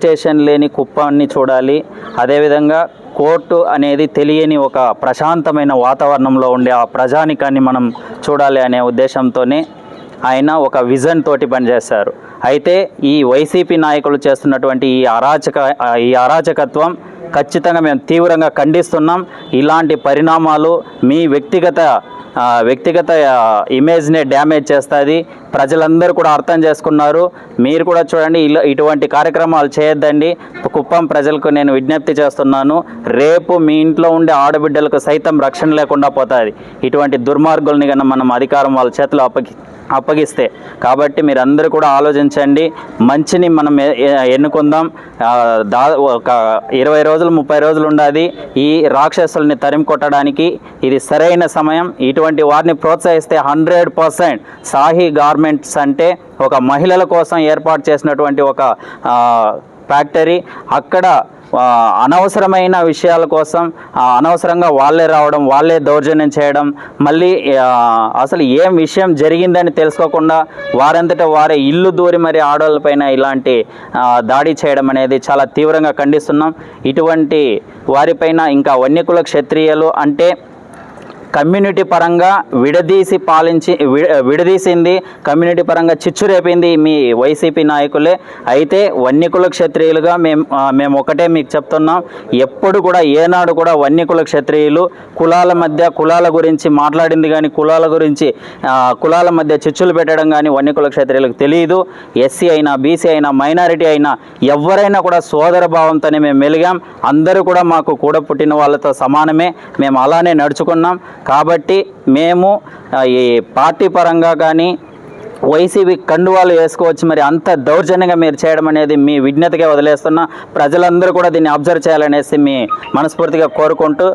Station లేని కుప్పాన్ని చూడాలి. అదేవిధంగా కోర్టు అనేది తెలియని ఒక ప్రశాంతమైన వాతావరణంలో ఉండే ఆ ప్రజానికాన్ని మనం చూడాలి అనే ఉద్దేశంతోనే ఆయన ఒక విజన్ తోటి పనిచేశారు. అయితే ఈ వైసీపీ నాయకులు చేస్తున్నటువంటి ఈ అరాచక ఈ అరాచకత్వం ఖచ్చితంగా మేము తీవ్రంగా ఖండిస్తున్నాం. ఇలాంటి పరిణామాలు మీ వ్యక్తిగత వ్యక్తిగత ఇమేజ్ని ఇమేజ్నే డ్యామేజ్ చేస్తుంది. ప్రజలందరూ కూడా అర్థం చేసుకున్నారు. మీరు కూడా చూడండి ఇలా ఇటువంటి కార్యక్రమాలు చేయొద్దండి. కుప్పం ప్రజలకు నేను విజ్ఞప్తి చేస్తున్నాను. రేపు మీ ఇంట్లో ఉండే ఆడబిడ్డలకు సైతం రక్షణ లేకుండా పోతుంది. ఇటువంటి దుర్మార్గుల్ని కన్నా మనం అధికారం వాళ్ళ చేతిలో అప్పగి అప్పగిస్తే. కాబట్టి మీరందరూ కూడా ఆలోచించండి. మంచిని మనం ఎన్నుకుందాం. దా ఒక ఇరవై రోజులు ముప్పై రోజులు ఉండాది. ఈ రాక్షసుల్ని తరిమి కొట్టడానికి ఇది సరైన సమయం. ఇటువంటి వారిని ప్రోత్సహిస్తే హండ్రెడ్ పర్సెంట్ సాహి గార్మెంట్స్ అంటే ఒక మహిళల కోసం ఏర్పాటు చేసినటువంటి ఒక ఫ్యాక్టరీ అక్కడ అనవసరమైన విషయాల కోసం అనవసరంగా వాళ్ళే రావడం వాళ్ళే దౌర్జన్యం చేయడం మళ్ళీ అసలు ఏం విషయం జరిగిందని తెలుసుకోకుండా వారంతట వారే ఇల్లు దూరి మరి ఆడవాళ్ళపైన ఇలాంటి దాడి చేయడం అనేది చాలా తీవ్రంగా ఖండిస్తున్నాం. ఇటువంటి వారిపైన ఇంకా వన్యకుల క్షత్రియులు అంటే కమ్యూనిటీ పరంగా విడదీసి పాలించి విడదీసింది కమ్యూనిటీ పరంగా చిచ్చు రేపింది మీ వైసీపీ నాయకులే. అయితే వన్యకుల క్షత్రియులుగా మేము మేము ఒకటే మీకు చెప్తున్నాం. ఎప్పుడు కూడా ఏనాడు కూడా వన్యకుల క్షత్రియులు కులాల మధ్య కులాల గురించి మాట్లాడింది కానీ కులాల గురించి కులాల మధ్య చిచ్చులు పెట్టడం కానీ వన్యకుల క్షత్రియులకు తెలియదు ఎస్సీ అయినా బీసీ అయినా మైనారిటీ అయినా ఎవరైనా కూడా సోదర భావంతోనే మేము మెలిగాం. అందరూ కూడా మాకు కూడా పుట్టిన వాళ్ళతో సమానమే. మేము అలానే నడుచుకున్నాం. కాబట్టి మేము ఈ పార్టీ పరంగా కానీ వైసీపీ కండువాలు వేసుకోవచ్చు. మరి అంత దౌర్జన్యంగా మీరు చేయడం అనేది మీ విజ్ఞతగా వదిలేస్తున్నా ప్రజలందరూ కూడా దీన్ని అబ్జర్వ్ చేయాలనేసి మీ మనస్ఫూర్తిగా కోరుకుంటూ